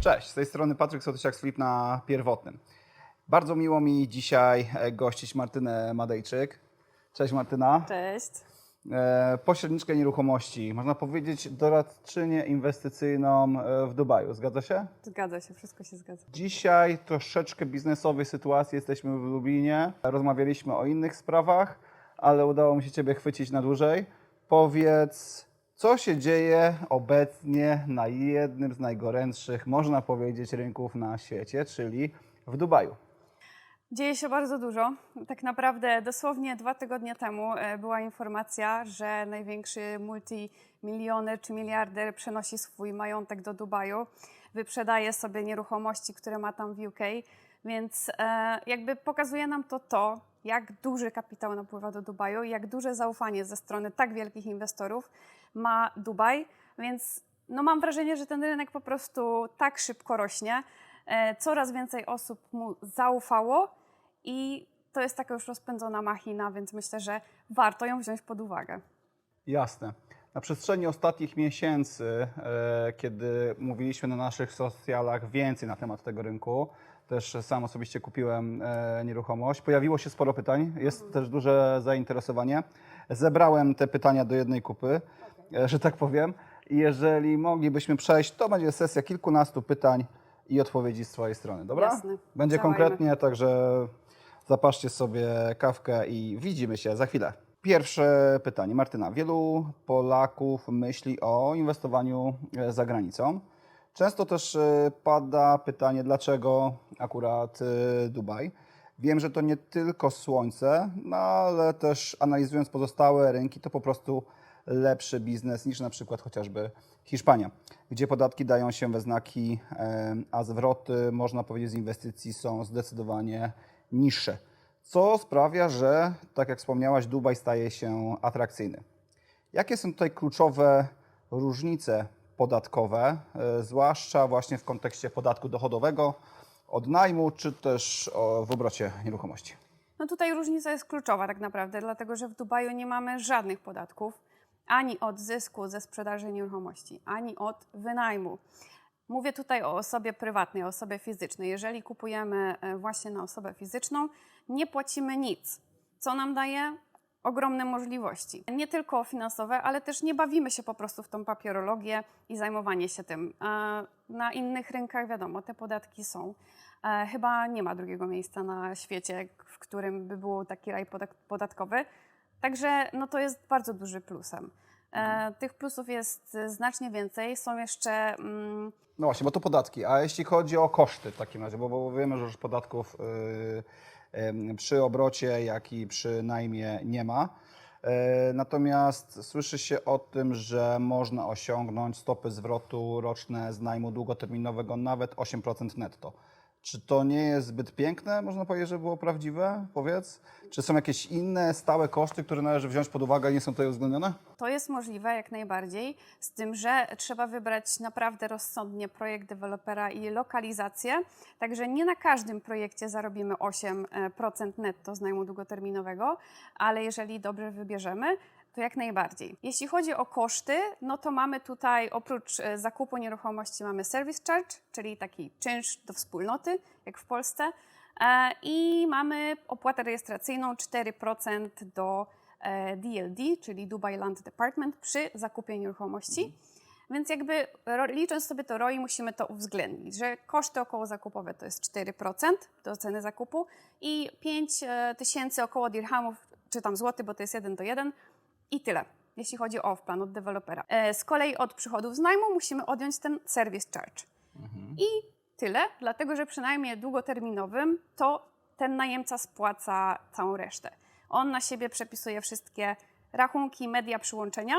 Cześć, z tej strony Patryk Sotysiak z Flip na Pierwotnym. Bardzo miło mi dzisiaj e, gościć Martynę Madejczyk. Cześć Martyna. Cześć. E, pośredniczkę nieruchomości, można powiedzieć doradczynię inwestycyjną e, w Dubaju. Zgadza się? Zgadza się, wszystko się zgadza. Dzisiaj troszeczkę biznesowej sytuacji. Jesteśmy w Lublinie. Rozmawialiśmy o innych sprawach, ale udało mi się Ciebie chwycić na dłużej. Powiedz, co się dzieje obecnie na jednym z najgorętszych, można powiedzieć, rynków na świecie, czyli w Dubaju. Dzieje się bardzo dużo. Tak naprawdę dosłownie dwa tygodnie temu e, była informacja, że największy multimilioner czy miliarder przenosi swój majątek do Dubaju, wyprzedaje sobie nieruchomości, które ma tam w UK, więc e, jakby pokazuje nam to to, jak duży kapitał napływa do Dubaju, jak duże zaufanie ze strony tak wielkich inwestorów ma Dubaj, więc no mam wrażenie, że ten rynek po prostu tak szybko rośnie. E, Coraz więcej osób mu zaufało i to jest taka już rozpędzona machina, więc myślę, że warto ją wziąć pod uwagę. Jasne. Na przestrzeni ostatnich miesięcy, e, kiedy mówiliśmy na naszych socjalach więcej na temat tego rynku, też sam osobiście kupiłem e, nieruchomość, pojawiło się sporo pytań, jest też duże zainteresowanie. Zebrałem te pytania do jednej kupy, że tak powiem. I jeżeli moglibyśmy przejść, to będzie sesja kilkunastu pytań i odpowiedzi z Twojej strony, dobra? Jasne. Będzie Działajmy. konkretnie, także zapaszcie sobie kawkę i widzimy się za chwilę. Pierwsze pytanie. Martyna, wielu Polaków myśli o inwestowaniu e, za granicą. Często też e, pada pytanie, dlaczego akurat e, Dubaj. Wiem, że to nie tylko słońce, no ale też analizując pozostałe rynki, to po prostu lepszy biznes niż na przykład chociażby Hiszpania, gdzie podatki dają się we znaki, a zwroty, można powiedzieć, z inwestycji są zdecydowanie niższe. Co sprawia, że, tak jak wspomniałaś, Dubaj staje się atrakcyjny. Jakie są tutaj kluczowe różnice podatkowe, e, zwłaszcza właśnie w kontekście podatku dochodowego od najmu, czy też w obrocie nieruchomości? No tutaj różnica jest kluczowa tak naprawdę, dlatego że w Dubaju nie mamy żadnych podatków, ani od zysku ze sprzedaży nieruchomości, ani od wynajmu. Mówię tutaj o osobie prywatnej, o osobie fizycznej. Jeżeli kupujemy e, właśnie na osobę fizyczną, nie płacimy nic, co nam daje ogromne możliwości. Nie tylko finansowe, ale też nie bawimy się po prostu w tą papierologię i zajmowanie się tym. E, Na innych rynkach, wiadomo, te podatki są. E, Chyba nie ma drugiego miejsca na świecie, w którym by był taki raj podatkowy. Także no to jest bardzo duży plusem. E, Tych plusów jest e, znacznie więcej. Są jeszcze mm, No właśnie, bo to podatki. A jeśli chodzi o koszty w takim razie, bo, bo wiemy, że już podatków yy, yy, przy obrocie, jak i przy najmie nie ma. Yy, natomiast słyszy się o tym, że można osiągnąć stopy zwrotu roczne z najmu długoterminowego nawet 8% netto. Czy to nie jest zbyt piękne, można powiedzieć, że było prawdziwe? Powiedz. Czy są jakieś inne stałe koszty, które należy wziąć pod uwagę i nie są tutaj uwzględnione? To jest możliwe jak najbardziej, z tym, że trzeba wybrać naprawdę rozsądnie projekt dewelopera i lokalizację. Także nie na każdym projekcie zarobimy 8% netto z najmu długoterminowego, ale jeżeli dobrze wybierzemy, to jak najbardziej. Jeśli chodzi o koszty, no to mamy tutaj oprócz e, zakupu nieruchomości mamy service charge, czyli taki czynsz do wspólnoty, jak w Polsce, e, i mamy opłatę rejestracyjną 4% do e, DLD, czyli Dubai Land Department, przy zakupie nieruchomości. Więc jakby licząc sobie to ROI musimy to uwzględnić, że koszty około zakupowe to jest 4% do ceny zakupu i 5 e, tysięcy około dirhamów, czy tam złoty, bo to jest 1 do 1 i tyle, jeśli chodzi o off-plan od dewelopera. E, Z kolei od przychodów z najmu musimy odjąć ten service charge. I tyle, dlatego że przynajmniej długoterminowym to ten najemca spłaca całą resztę. On na siebie przepisuje wszystkie rachunki, media, przyłączenia.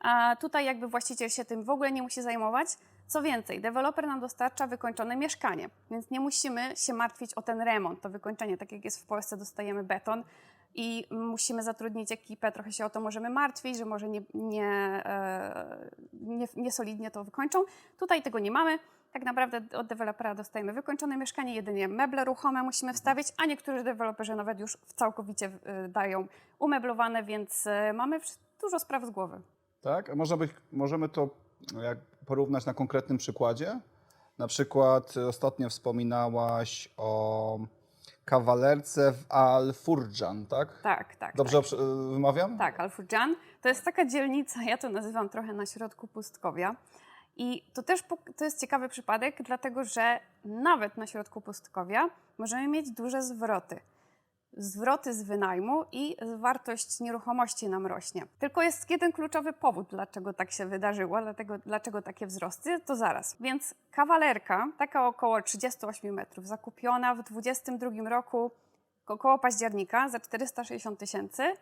A tutaj jakby właściciel się tym w ogóle nie musi zajmować. Co więcej, deweloper nam dostarcza wykończone mieszkanie, więc nie musimy się martwić o ten remont, to wykończenie. Tak jak jest w Polsce, dostajemy beton i musimy zatrudnić ekipę, trochę się o to możemy martwić, że może nie, nie, e, nie, nie solidnie to wykończą. Tutaj tego nie mamy. Tak naprawdę od dewelopera dostajemy wykończone mieszkanie, jedynie meble ruchome musimy wstawić, a niektórzy deweloperzy nawet już całkowicie e, dają umeblowane, więc e, mamy dużo spraw z głowy. Tak? A Można by, możemy to jak porównać na konkretnym przykładzie. Na przykład ostatnio wspominałaś o kawalerce w Al-Furjan, tak? Tak, tak. Dobrze tak. y, wymawiam? Tak, Alfudżan to jest taka dzielnica, ja to nazywam trochę na środku pustkowia. I to też to jest ciekawy przypadek, dlatego że nawet na środku pustkowia możemy mieć duże zwroty. Zwroty z wynajmu i wartość nieruchomości nam rośnie. Tylko jest jeden kluczowy powód, dlaczego tak się wydarzyło, dlatego, dlaczego takie wzrosty, to zaraz. Więc kawalerka, taka około 38 metrów, zakupiona w 2022 roku około października za 460 tysięcy,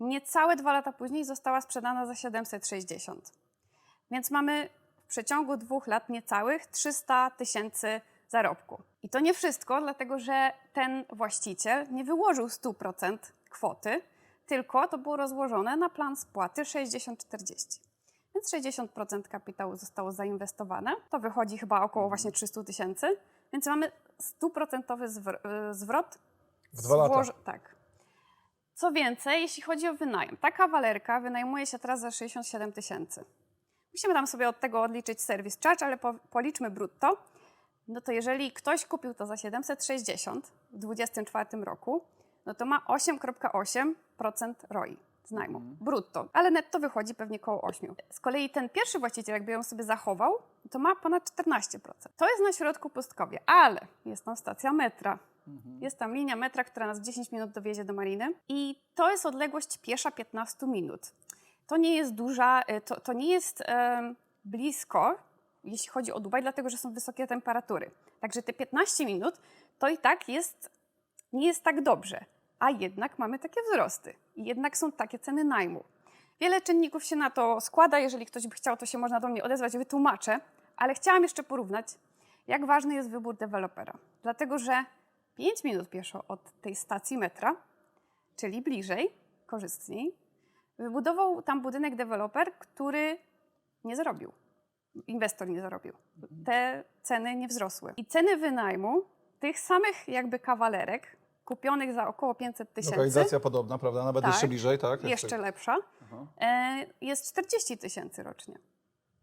niecałe dwa lata później została sprzedana za 760. Więc mamy w przeciągu dwóch lat niecałych 300 tysięcy zarobku. I to nie wszystko, dlatego że ten właściciel nie wyłożył 100% kwoty, tylko to było rozłożone na plan spłaty 60-40. Więc 60% kapitału zostało zainwestowane. To wychodzi chyba około właśnie 300 tysięcy. Więc mamy 100% zwr- y, zwrot. W dwa lata. Tak. Co więcej, jeśli chodzi o wynajem, ta kawalerka wynajmuje się teraz za 67 tysięcy. Musimy tam sobie od tego odliczyć service charge, ale po, policzmy brutto. No to jeżeli ktoś kupił to za 760 w 2024 roku, no to ma 8,8% ROI z najmu, brutto. Ale netto wychodzi pewnie koło 8. Z kolei ten pierwszy właściciel, jakby ją sobie zachował, to ma ponad 14%. To jest na środku pustkowia, ale jest tam stacja metra. Jest tam linia metra, która nas w 10 minut dowiezie do mariny i to jest odległość piesza 15 minut. To nie jest duża, y, to, to nie jest em, blisko, jeśli chodzi o Dubaj, dlatego że są wysokie temperatury. Także te 15 minut to i tak jest, nie jest tak dobrze, a jednak mamy takie wzrosty i jednak są takie ceny najmu. Wiele czynników się na to składa, jeżeli ktoś by chciał, to się można do mnie odezwać, wytłumaczę, ale chciałam jeszcze porównać, jak ważny jest wybór dewelopera. Dlatego, że 5 minut pieszo od tej stacji metra, czyli bliżej, korzystniej, wybudował tam budynek deweloper, który nie zarobił. Inwestor nie zarobił. Te ceny nie wzrosły. I ceny wynajmu tych samych jakby kawalerek, kupionych za około 500 tysięcy, Lokalizacja podobna, prawda? Nawet Tak. jeszcze bliżej, tak? Jeszcze tutaj- lepsza, e, jest 40 tysięcy rocznie.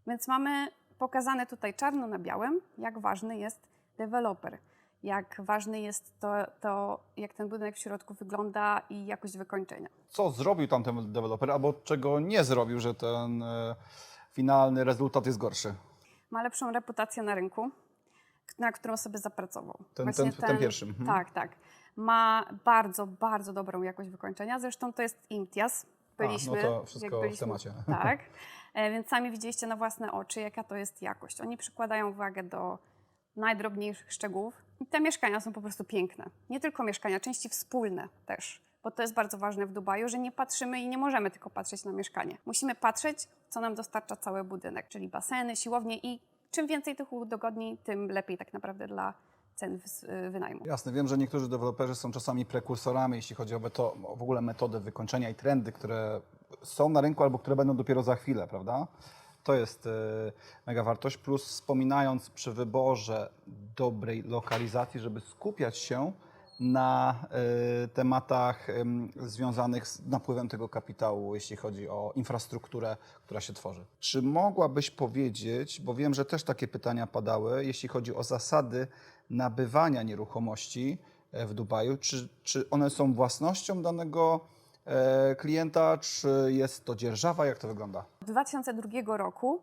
Więc mamy pokazane tutaj czarno na białym, jak ważny jest deweloper, jak ważny jest to, to, jak ten budynek w środku wygląda i jakość wykończenia. Co zrobił tamten deweloper, albo czego nie zrobił, że ten e, finalny rezultat jest gorszy? Ma lepszą reputację na rynku, na którą sobie zapracował. Ten- Właśnie ten- ten pierwszy, mhm. Tak, tak. Ma bardzo, bardzo dobrą jakość wykończenia. Zresztą to jest Imtiaz. Byliśmy. no to wszystko jak w byliśmy, temacie. Tak. E, Więc sami widzieliście na własne oczy, jaka to jest jakość. Oni przykładają wagę do najdrobniejszych szczegółów. I te mieszkania są po prostu piękne. Nie tylko mieszkania, części wspólne też. Bo to jest bardzo ważne w Dubaju, że nie patrzymy i nie możemy tylko patrzeć na mieszkanie. Musimy patrzeć, co nam dostarcza cały budynek, czyli baseny, siłownie i czym więcej tych udogodnień, tym lepiej tak naprawdę dla cen wys- wynajmu. Jasne, wiem, że niektórzy deweloperzy są czasami prekursorami, jeśli chodzi o, meto- o w ogóle metody wykończenia i trendy, które są na rynku albo które będą dopiero za chwilę, prawda? To jest e, mega wartość. Plus wspominając przy wyborze dobrej lokalizacji, żeby skupiać się na e, tematach em, związanych z napływem tego kapitału, jeśli chodzi o infrastrukturę, która się tworzy. Czy mogłabyś powiedzieć, bo wiem, że też takie pytania padały, jeśli chodzi o zasady nabywania nieruchomości e, w Dubaju, czy, czy one są własnością danego e, klienta, czy jest to dzierżawa, jak to wygląda? Od 2002 roku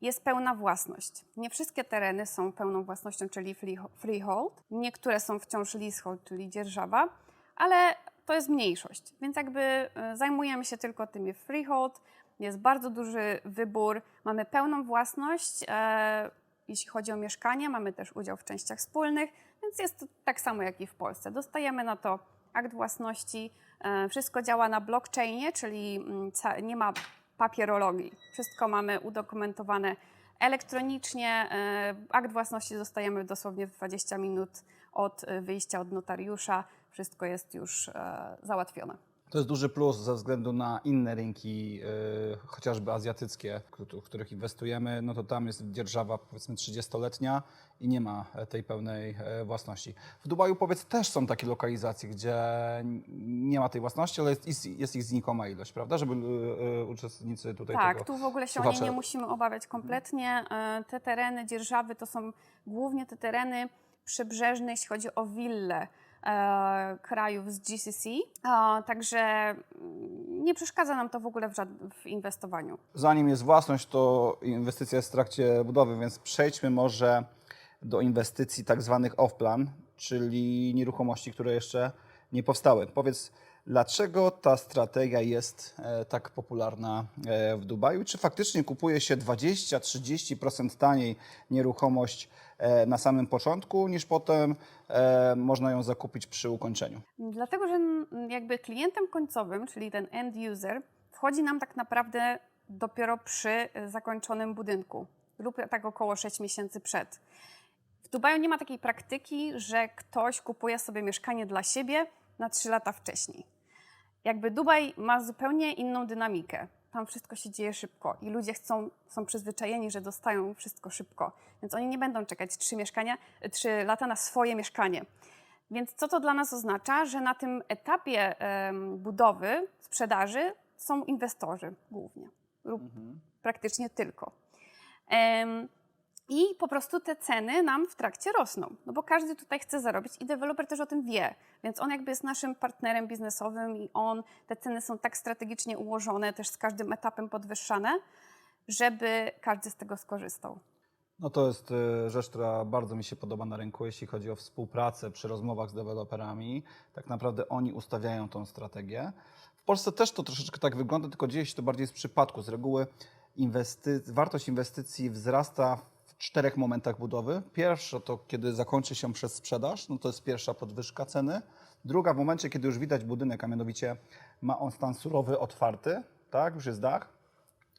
jest pełna własność. Nie wszystkie tereny są pełną własnością, czyli free- freehold. Niektóre są wciąż leasehold, czyli dzierżawa, ale to jest mniejszość. Więc jakby e, zajmujemy się tylko tymi freehold. Jest bardzo duży wybór. Mamy pełną własność. E, jeśli chodzi o mieszkanie, mamy też udział w częściach wspólnych, więc jest to tak samo jak i w Polsce. Dostajemy na to akt własności. E, wszystko działa na blockchainie, czyli mm, nie ma papierologii. Wszystko mamy udokumentowane elektronicznie. E, Akt własności dostajemy dosłownie w 20 minut od e, wyjścia od notariusza. Wszystko jest już e, załatwione. To jest duży plus ze względu na inne rynki, y, chociażby azjatyckie, w których inwestujemy. No to tam jest dzierżawa powiedzmy 30-letnia i nie ma e, tej pełnej e, własności. W Dubaju powiedz też są takie lokalizacje, gdzie nie ma tej własności, ale jest, jest, ich znikoma ilość, prawda? Żeby y, y, uczestnicy tutaj Tak, tego tu w ogóle się o słuchacze- nie nie musimy obawiać kompletnie. E, Te tereny dzierżawy to są głównie te tereny przybrzeżne, jeśli chodzi o wille krajów z GCC. E, także nie przeszkadza nam to w ogóle w, w inwestowaniu. Zanim jest własność, to inwestycja jest w trakcie budowy, więc przejdźmy może do inwestycji tak zwanych off-plan, czyli nieruchomości, które jeszcze nie powstały. Powiedz, dlaczego ta strategia jest e, tak popularna e, w Dubaju? Czy faktycznie kupuje się 20-30% taniej nieruchomość e, na samym początku, niż potem e, można ją zakupić przy ukończeniu? Dlatego, że mm, jakby klientem końcowym, czyli ten end user, wchodzi nam tak naprawdę dopiero przy e, zakończonym budynku lub tak około 6 miesięcy przed. W Dubaju nie ma takiej praktyki, że ktoś kupuje sobie mieszkanie dla siebie na 3 lata wcześniej. Jakby Dubaj ma zupełnie inną dynamikę. Tam wszystko się dzieje szybko i ludzie chcą, są przyzwyczajeni, że dostają wszystko szybko. Więc oni nie będą czekać 3, mieszkania, 3 lata na swoje mieszkanie. Więc co to dla nas oznacza? Że na tym etapie budowy, sprzedaży są inwestorzy głównie lub praktycznie tylko. I po prostu te ceny nam w trakcie rosną, no bo każdy tutaj chce zarobić i deweloper też o tym wie, więc on jakby jest naszym partnerem biznesowym i on, te ceny są tak strategicznie ułożone, też z każdym etapem podwyższane, żeby każdy z tego skorzystał. No to jest y, rzecz, która bardzo mi się podoba na rynku, jeśli chodzi o współpracę przy rozmowach z deweloperami. Tak naprawdę oni ustawiają tą strategię. W Polsce też to troszeczkę tak wygląda, tylko dzieje się to bardziej z przypadku. Z reguły wartość inwestycji wzrasta czterech momentach budowy. Pierwsza to kiedy zakończy się przez sprzedaż, no to jest pierwsza podwyżka ceny. Druga w momencie, kiedy już widać budynek, a mianowicie ma on stan surowy, otwarty, tak, już jest dach.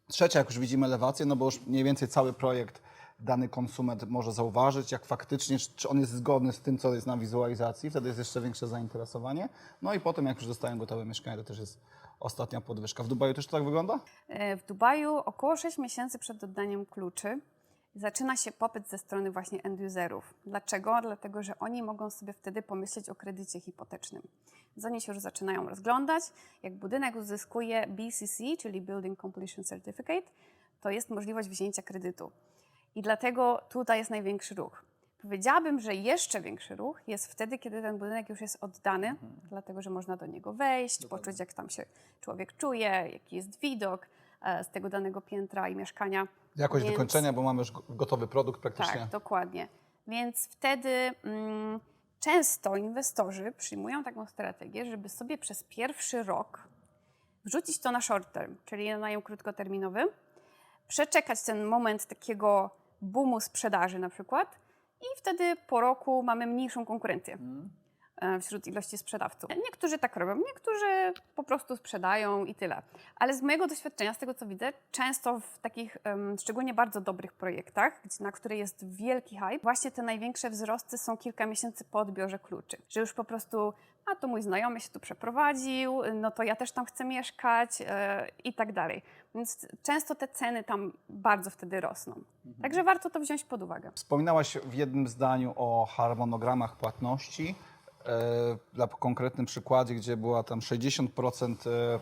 Trzecia, jak już widzimy elewację, no bo już mniej więcej cały projekt dany konsument może zauważyć, jak faktycznie, czy on jest zgodny z tym, co jest na wizualizacji, wtedy jest jeszcze większe zainteresowanie. No i potem, jak już zostają gotowe mieszkania, to też jest ostatnia podwyżka. W Dubaju też to tak wygląda? E, W Dubaju około 6 miesięcy przed oddaniem kluczy zaczyna się popyt ze strony właśnie end-userów. Dlaczego? Dlatego, że oni mogą sobie wtedy pomyśleć o kredycie hipotecznym. Więc oni się już zaczynają rozglądać. Jak budynek uzyskuje BCC, czyli Building Completion Certificate, to jest możliwość wzięcia kredytu. I dlatego tutaj jest największy ruch. Powiedziałabym, że jeszcze większy ruch jest wtedy, kiedy ten budynek już jest oddany, dlatego że można do niego wejść, poczuć, jak tam się człowiek czuje, jaki jest widok e, z tego danego piętra i mieszkania. Jakość Więc- wykończenia, bo mamy już go- gotowy produkt praktycznie. Tak, dokładnie. Więc wtedy mm, często inwestorzy przyjmują taką strategię, żeby sobie przez pierwszy rok wrzucić to na short term, czyli na najem krótkoterminowy, przeczekać ten moment takiego boomu sprzedaży na przykład i wtedy po roku mamy mniejszą konkurencję e, wśród ilości sprzedawców. Niektórzy tak robią, niektórzy po prostu sprzedają i tyle. Ale z mojego doświadczenia, z tego co widzę, często w takich em, szczególnie bardzo dobrych projektach, na które jest wielki hype, właśnie te największe wzrosty są kilka miesięcy po odbiorze kluczy. Że już po prostu, a to mój znajomy się tu przeprowadził, no to ja też tam chcę mieszkać e, i tak dalej. Więc często te ceny tam bardzo wtedy rosną. Także warto to wziąć pod uwagę. Wspominałaś w jednym zdaniu o harmonogramach płatności. E, Dla konkretnym przykładzie, gdzie była tam 60%, e,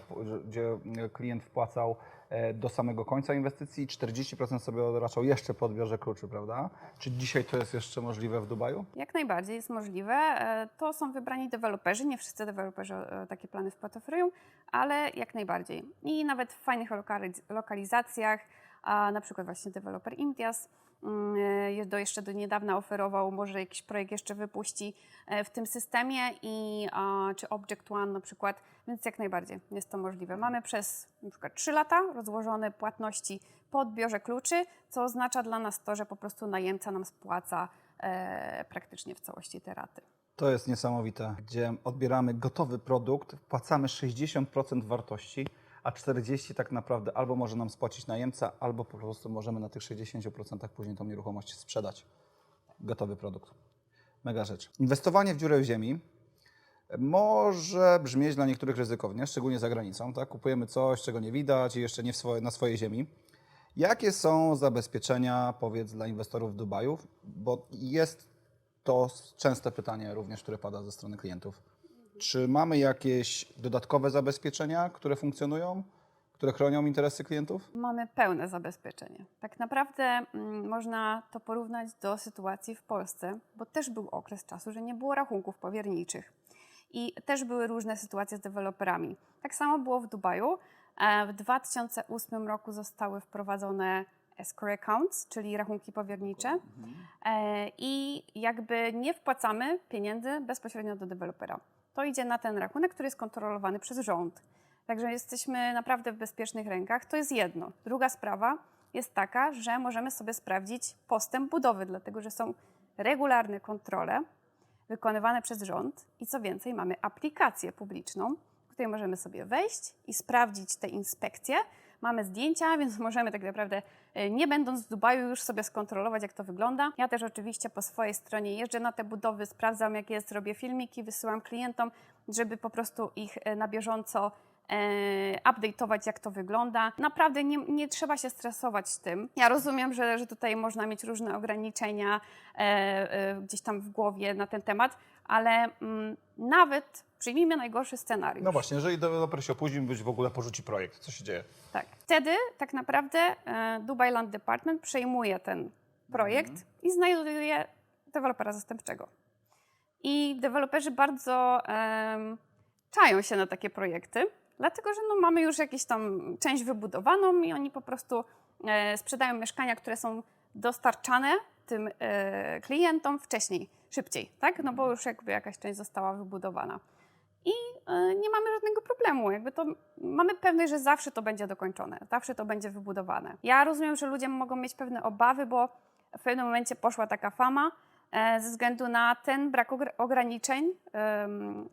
gdzie e, klient wpłacał e, do samego końca inwestycji, 40% sobie odraczał jeszcze po odbiorze kluczy, prawda? Czy dzisiaj to jest jeszcze możliwe w Dubaju? Jak najbardziej jest możliwe. E, To są wybrani deweloperzy. Nie wszyscy deweloperzy e, takie plany oferują, ale jak najbardziej. I nawet w fajnych lokaliz- lokalizacjach, na przykład właśnie deweloper e, do, jeszcze do niedawna oferował, może jakiś projekt jeszcze wypuści e, w tym systemie i czy Object One na przykład, więc jak najbardziej jest to możliwe. Mamy przez na przykład 3 lata rozłożone płatności po odbiorze kluczy, co oznacza dla nas to, że po prostu najemca nam spłaca e, praktycznie w całości te raty. To jest niesamowite, gdzie odbieramy gotowy produkt, wpłacamy 60% wartości, a 40% tak naprawdę albo może nam spłacić najemca, albo po prostu możemy na tych 60% później tą nieruchomość sprzedać. Gotowy produkt. Mega rzecz. Inwestowanie w dziurę w ziemi może brzmieć dla niektórych ryzykownie, szczególnie za granicą. Tak? Kupujemy coś, czego nie widać i jeszcze nie swoje, na swojej ziemi. Jakie są zabezpieczenia, powiedz, dla inwestorów w Dubaju? Bo jest to częste pytanie również, które pada ze strony klientów. Czy mamy jakieś dodatkowe zabezpieczenia, które funkcjonują, które chronią interesy klientów? Mamy pełne zabezpieczenie. Tak naprawdę mm, można to porównać do sytuacji w Polsce, bo też był okres czasu, że nie było rachunków powierniczych. I też były różne sytuacje z deweloperami. Tak samo było w Dubaju. E, W 2008 roku zostały wprowadzone escrow accounts, czyli rachunki powiernicze. E, I jakby nie wpłacamy pieniędzy bezpośrednio do dewelopera. To idzie na ten rachunek, który jest kontrolowany przez rząd. Także jesteśmy naprawdę w bezpiecznych rękach. To jest jedno. Druga sprawa jest taka, że możemy sobie sprawdzić postęp budowy, dlatego że są regularne kontrole wykonywane przez rząd i co więcej, mamy aplikację publiczną, w której możemy sobie wejść i sprawdzić te inspekcje. Mamy zdjęcia, więc możemy tak naprawdę, e, nie będąc w Dubaju, już sobie skontrolować, jak to wygląda. Ja też oczywiście po swojej stronie jeżdżę na te budowy, sprawdzam, jak jest, robię filmiki, wysyłam klientom, żeby po prostu ich e, na bieżąco e, update'ować, jak to wygląda. Naprawdę nie, nie trzeba się stresować tym. Ja rozumiem, że, że tutaj można mieć różne ograniczenia e, e, gdzieś tam w głowie na ten temat, ale mm, nawet przyjmijmy najgorszy scenariusz. No właśnie, jeżeli deweloper się opóźni, być w ogóle porzuci projekt, co się dzieje? Tak. Wtedy tak naprawdę e, Dubai Land Department przejmuje ten projekt i znajduje dewelopera zastępczego. I deweloperzy bardzo em, czają się na takie projekty, dlatego że no, mamy już jakąś tam część wybudowaną i oni po prostu e, sprzedają mieszkania, które są dostarczane tym e, klientom wcześniej, szybciej, tak? No bo już jakby jakaś część została wybudowana. I e, nie mamy żadnego problemu. Jakby to mamy pewność, że zawsze to będzie dokończone, zawsze to będzie wybudowane. Ja rozumiem, że ludzie mogą mieć pewne obawy, bo w pewnym momencie poszła taka fama e, ze względu na ten brak ogr- ograniczeń.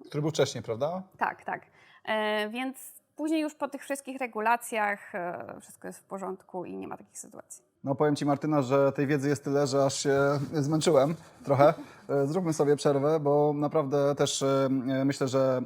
Który był wcześniej, prawda? tak, tak. E, więc później już po tych wszystkich regulacjach e, wszystko jest w porządku i nie ma takich sytuacji. No powiem Ci Martyna, że tej wiedzy jest tyle, że aż się zmęczyłem trochę. E, Zróbmy sobie przerwę, bo naprawdę też e, myślę, że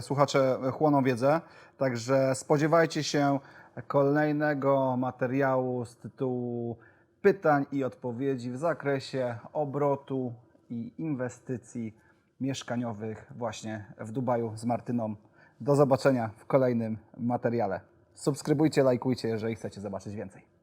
słuchacze chłoną wiedzę. Także spodziewajcie się kolejnego materiału z tytułu pytań i odpowiedzi w zakresie obrotu i inwestycji mieszkaniowych właśnie w Dubaju z Martyną. Do zobaczenia w kolejnym materiale. Subskrybujcie, lajkujcie, jeżeli chcecie zobaczyć więcej.